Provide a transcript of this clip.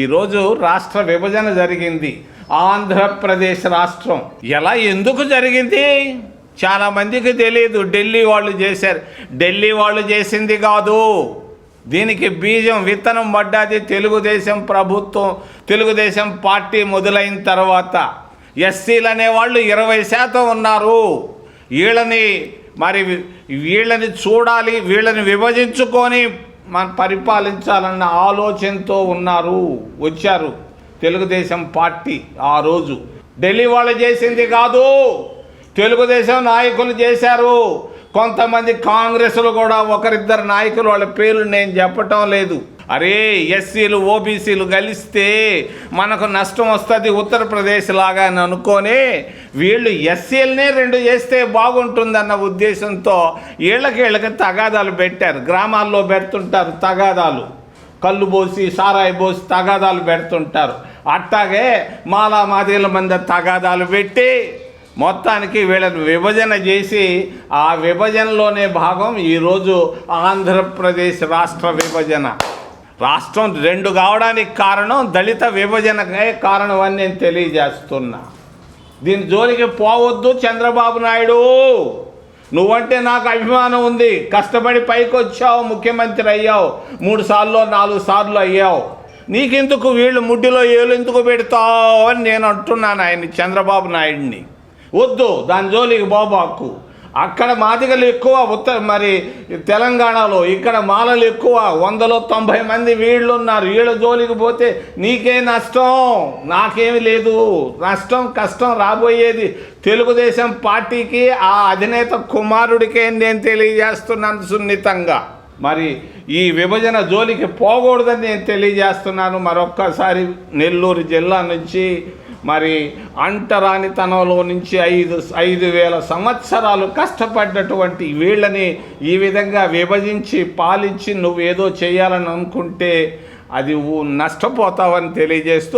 ఈరోజు రాష్ట్ర విభజన జరిగింది. ఆంధ్రప్రదేశ్ రాష్ట్రం. ఎలా ఎందుకు జరిగింది? చాలా మందికి తెలియదు ఢిల్లీ వాళ్ళు చేశారు. ఢిల్లీ వాళ్ళు చేసింది కాదు. దీనికి బీజం విత్తనం పడ్డది తెలుగుదేశం ప్రభుత్వం తెలుగుదేశం పార్టీ మొదలైన తర్వాత. ఎస్సీలు అనేవాళ్ళు ఇరవై శాతం ఉన్నారు. వీళ్ళని మరి వీళ్ళని చూడాలి వీళ్ళని విభజించుకొని మన పరిపాలించాలన్న ఆలోచనతో ఉన్నారు వచ్చారు తెలుగుదేశం పార్టీ ఆ రోజు. ఢిల్లీ వాళ్ళు చేసింది కాదు. తెలుగుదేశం నాయకులు చేశారు. కొంతమంది కాంగ్రెస్లు కూడా ఒకరిద్దరు నాయకులు వాళ్ళ పేర్లు నేను చెప్పటం లేదు. అరే ఎస్సీలు ఓబీసీలు కలిస్తే మనకు నష్టం వస్తుంది ఉత్తరప్రదేశ్ లాగా అని అనుకొని వీళ్ళు ఎస్సీలనే రెండు చేస్తే బాగుంటుందన్న ఉద్దేశంతో వీళ్ళకి వీళ్ళకి తగాదాలు పెట్టారు. గ్రామాల్లో పెడుతుంటారు తగాదాలు. కళ్ళు పోసి సారాయి పోసి తగాదాలు పెడుతుంటారు. అట్టాగే మాలా మాదిల మంది తగాదాలు పెట్టి మొత్తానికి వీళ్ళని విభజన చేసి ఆ విభజనలోనే భాగం ఈరోజు ఆంధ్రప్రదేశ్ రాష్ట్ర విభజన. రాష్ట్రం రెండు కావడానికి కారణం దళిత విభజనకే కారణం అని నేను తెలియజేస్తున్నా. దీని జోలికి పోవద్దు చంద్రబాబు నాయుడు. నువ్వంటే నాకు అభిమానం ఉంది. కష్టపడి పైకి వచ్చావు ముఖ్యమంత్రి అయ్యావు. మూడు సార్లు నాలుగు సార్లు అయ్యావు. నీకెందుకు వీళ్ళు ముడ్డిలో ఏలు ఎందుకు పెడతావు అని నేను అంటున్నాను ఆయన్ని చంద్రబాబు నాయుడిని. వద్దు దాని జోలికి బాబాకు అక్కడ మాదిగలు ఎక్కువ ఉత్తర మరి తెలంగాణలో ఇక్కడ మాలలు ఎక్కువ వందలో తొంభై మంది వీళ్ళు ఉన్నారు వీళ్ళ జోలికి పోతే నీకే నష్టం. నాకేమి లేదు. నష్టం కష్టం రాబోయేది తెలుగుదేశం పార్టీకి ఆ అధినేత కుమారుడికే నేను తెలియజేస్తున్నాను సున్నితంగా. మరి ఈ విభజన జోలికి పోకూడదని నేను తెలియజేస్తున్నాను. మరొక్కసారి నెల్లూరు జిల్లా నుంచి మరి అంటరానితనంలో నుంచి ఐదు ఐదు వేల సంవత్సరాలు కష్టపడ్డటువంటి వీళ్ళని ఈ విధంగా విభజించి పాలించి నువ్వేదో చేయాలని అనుకుంటే అది నష్టపోతావని తెలియజేస్తూ